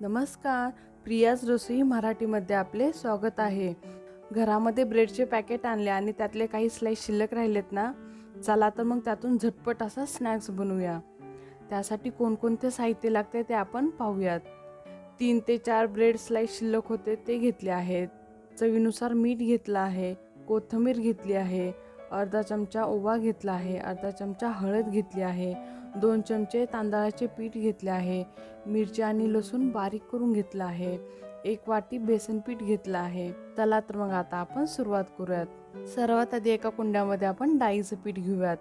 नमस्कार प्रियाज रसोई मराठीमध्ये आपले स्वागत आहे. घरामध्ये ब्रेडचे पॅकेट आणले आणि त्यातले काही स्लाईस शिल्लक राहिलेत ना? चला तर मग त्यातून झटपट असा स्नॅक्स बनवूया. त्यासाठी कोणकोणते साहित्य लागते ते आपण पाहूयात. तीन ते चार ब्रेड स्लाईस शिल्लक होते ते घेतले आहेत. चवीनुसार मीठ घेतलं आहे कोथिंबीर घेतली आहे अर्धा चमचा ओवा घेतला आहे अर्धा चमचा हळद घेतली आहे दोन चमचे तांदळाचे पीठ घेतले आहे मिरची आणि लसूण बारीक करून घेतलं आहे एक वाटी बेसन पीठ घेतलं आहे. चला तर मग आता आपण सुरुवात करूयात. सर्वात आधी एका कुंड्यामध्ये आपण डाळीचं पीठ घेऊयात.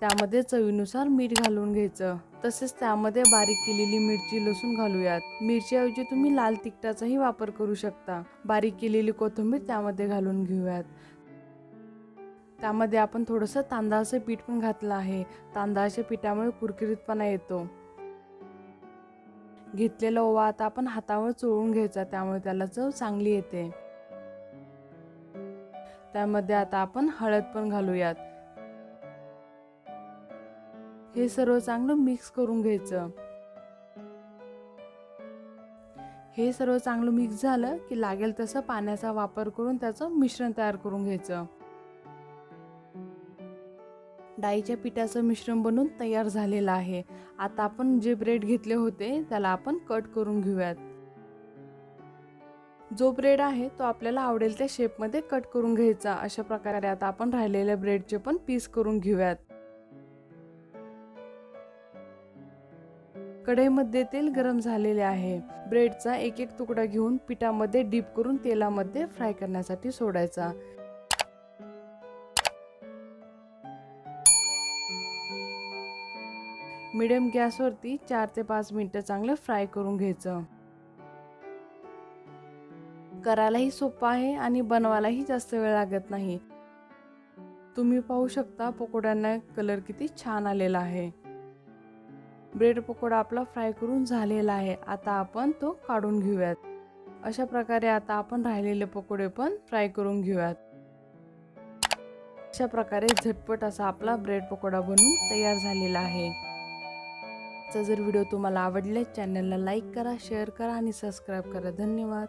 त्यामध्ये चवीनुसार मीठ घालून घ्यायचं. तसेच त्यामध्ये बारीक केलेली मिरची लसूण घालूयात. मिरचीऐवजी तुम्ही लाल तिखटाचाही वापर करू शकता. बारीक केलेली कोथिंबीर त्यामध्ये घालून घेऊयात. त्यामध्ये आपण थोडंसं तांदळाचं पीठ पण घातलं आहे. तांदळाच्या पिठामुळे कुरकुरीतपणा येतो. घेतलेला ओवा आता आपण हातावर चोळून घ्यायचा त्यामुळे त्याला चव चांगली येते. त्यामध्ये आता आपण हळद पण घालूयात. हे सर्व चांगलं मिक्स करून घ्यायचं. हे सर्व चांगलं मिक्स झालं की लागेल तसं पाण्याचा वापर करून त्याचं मिश्रण तयार करून घ्यायचं. डाळीच्या पिठाचं मिश्रण बनून तयार झालेलं आहे. आता आपण जे ब्रेड घेतले होते त्याला आपण कट करून घेऊयात. जो ब्रेड आहे तो आपल्याला आवडेल त्या शेपमध्ये कट करून घ्यायचा. अशा प्रकारे आता आपण राहिलेल्या ब्रेडचे पण पीस करून घेऊयात. कढईमध्ये तेल गरम झालेले आहे. ब्रेडचा एक एक तुकडा घेऊन पिठामध्ये डीप करून तेलामध्ये फ्राय करण्यासाठी सोडायचा. मिडियम गॅसवरती चार ते पाच मिनटं चांगलं फ्राय करून घ्यायचं. करायलाही सोपं आहे आणि बनवायलाही जास्त वेळ लागत नाही. तुम्ही पाहू शकता पकोड्यांना कलर किती छान आलेला आहे. ब्रेड पकोडा आपला फ्राय करून झालेला आहे. आता आपण तो काढून घेऊयात. अशा प्रकारे आता आपण राहिलेले पकोडे पण फ्राय करून घेऊयात. अशा प्रकारे झटपट असा आपला ब्रेड पकोडा बनवून तयार झालेला आहे. आजचा जर व्हिडिओ तुम्हाला आवडले चॅनलला लाईक करा शेअर करा आणि सबस्क्राईब करा. धन्यवाद.